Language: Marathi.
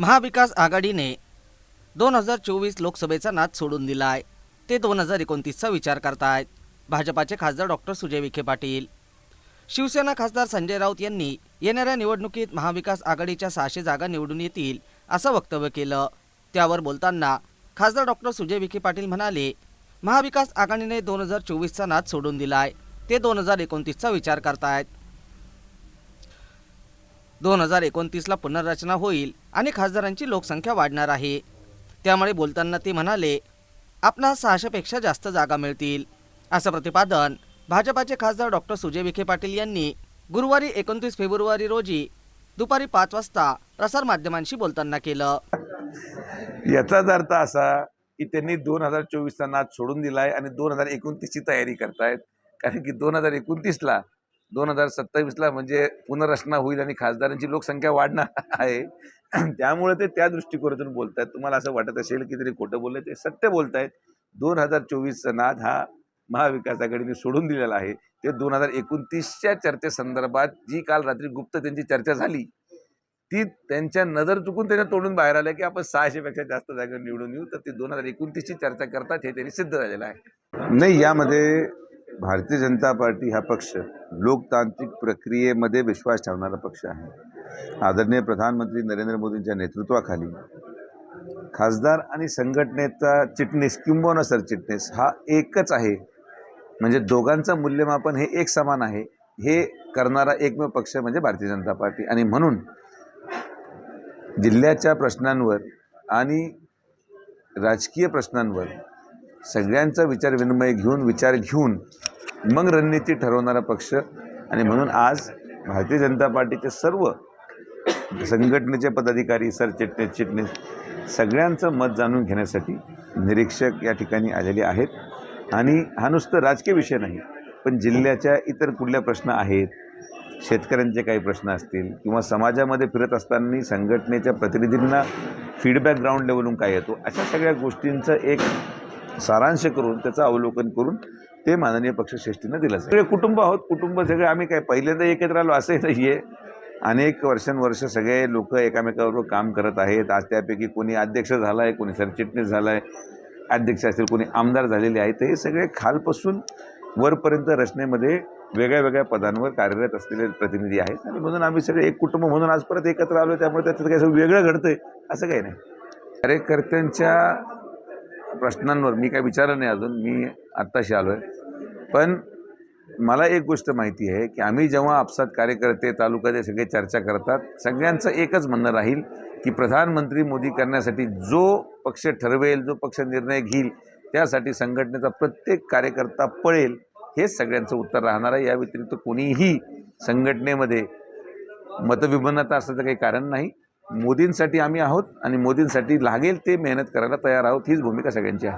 महाविकास आघाडीने दोन हजार चोवीस लोकसभेचा नाद सोडून दिला आहे ते दोन हजार एकोणतीसचा विचार करतायत. भाजपाचे खासदार डॉक्टर सुजय विखे पाटील. शिवसेना खासदार संजय राऊत यांनी येणाऱ्या निवडणुकीत महाविकास आघाडीच्या सहाशे जागा निवडून येतील असं वक्तव्य केलं. त्यावर बोलताना खासदार डॉक्टर सुजय विखे पाटील म्हणाले महाविकास आघाडीने दोन हजार चोवीसचा नाद सोडून दिलाय. ते दोन हजार एकोणतीसचा विचार करतायत. दोन हजार एकोणतीसला पुनर्रचना होईल आणि खासदारांची लोकसंख्या वाढणार आहे. त्यामुळे बोलताना ते म्हणाले आपणास सहाशेपेक्षा जास्त जागा मिळतील. असं प्रतिपादन भाजपाचे खासदार डॉक्टर सुजय विखे पाटील यांनी गुरुवारी एकोणतीस फेब्रुवारी रोजी दुपारी पाच वाजता प्रसारमाध्यमांशी बोलताना केलं. याचाच अर्थ असा की त्यांनी दोन हजार चोवीसचा नाद सोडून दिलाय आणि दोन हजार एकोणतीसची तयारी करतायत. कारण की दोन हजार एकोणतीसला दोन हजार सत्तावीसला म्हणजे पुनर्रचना होईल आणि खासदारांची लोकसंख्या वाढणार आहे. त्यामुळे ते त्या दृष्टिकोनातून बोलत आहेत तुम्हाला असं वाटत असेल की तरी खोटं बोलले ते सत्य बोलत आहेत दोन हजार चोवीसचा नाद हा महाविकास आघाडीने सोडून दिलेला आहे. ते दोन हजार एकोणतीसच्या चर्चेसंदर्भात जी काल रात्री गुप्त त्यांची चर्चा झाली ती त्यांच्या नजर चुकून त्यांना तोडून बाहेर आलं की आपण सहाशेपेक्षा जास्त जागा निवडून येऊ. तर ते दोन हजार एकोणतीसची चर्चा करतात हे त्यांनी सिद्ध झालेलं आहे. नाही यामध्ये भारतीय जनता पार्टी हा पक्ष लोकतांत्रिक प्रक्रियेमध्ये विश्वास ठेवणारा पक्ष आहे. आदरणीय प्रधानमंत्री नरेंद्र मोदींच्या नेतृत्वाखाली खासदार आणि संघटनेचा चिटणीस किंबहुना सरचिटणीस हा एकच आहे. म्हणजे दोघांचं मूल्यमापन हे एक समान आहे. हे करणारा एकमेव पक्ष म्हणजे भारतीय जनता पार्टी. आणि म्हणून जिल्ह्याच्या प्रश्नांवर आणि राजकीय प्रश्नांवर सगळ्यांचा विचार विनिमय घेऊन विचार घेऊन मग रणनीती ठरवणारा पक्ष. आणि म्हणून आज भारतीय जनता पार्टीचे सर्व संघटनेचे पदाधिकारी सरचिटणीस चिटणीस सगळ्यांचं मत जाणून घेण्यासाठी निरीक्षक या ठिकाणी आलेले आहेत. आणि हा नुसतं राजकीय विषय नाही पण जिल्ह्याच्या इतर कुठल्या प्रश्न आहेत शेतकऱ्यांचे काही प्रश्न असतील किंवा समाजामध्ये फिरत असताना संघटनेच्या प्रतिनिधींना फीडबॅक ग्राउंड लेवलून काय येतो अशा सगळ्या गोष्टींचं एक सारांश करून त्याचं अवलोकन करून ते माननीय पक्षश्रेष्ठीनं दिलं सगळे कुटुंब आहोत कुटुंब सगळे आम्ही काय पहिल्यांदा एकत्र आलो असंही नाही आहे अनेक वर्षांवर्ष सगळे लोक एकामेकाबरोबर काम करत आहेत. आज त्यापैकी कोणी अध्यक्ष झाला आहे कोणी सरचिटणीस झाला आहे अध्यक्ष असतील कोणी आमदार झालेले आहेत. हे सगळे खालपासून वरपर्यंत रचनेमध्ये वेगळ्या वेगळ्या पदांवर कार्यरत असलेले प्रतिनिधी आहेत. आणि म्हणून आम्ही सगळे एक कुटुंब म्हणून आज परत एकत्र आलो त्यामुळे त्याच्यात काही असं वेगळं घडतंय असं काही नाही. कार्यकर्त्यांच्या प्रश्नांवर मी काय विचारलं नाही अजून मी आत्ताशी आलो आहे पण मला एक गोष्ट माहिती आहे की आम्ही जेव्हा आपसात कार्यकर्ते तालुक्याचे सगळे चर्चा करतात सगळ्यांचं एकच म्हणणं राहील की प्रधानमंत्री मोदी करण्यासाठी जो पक्ष ठरवेल जो पक्ष निर्णय घेईल त्यासाठी संघटनेचा प्रत्येक कार्यकर्ता पळेल हेच सगळ्यांचं उत्तर राहणार आहे. या व्यतिरिक्त कोणीही संघटनेमध्ये मतविभिन्नता असण्याचं काही कारण नाही. मोदींसाठी आम्ही आहोत आणि मोदींसाठी लागेल ते मेहनत करायला तयार आहोत हीच भूमिका सगळ्यांची आहे.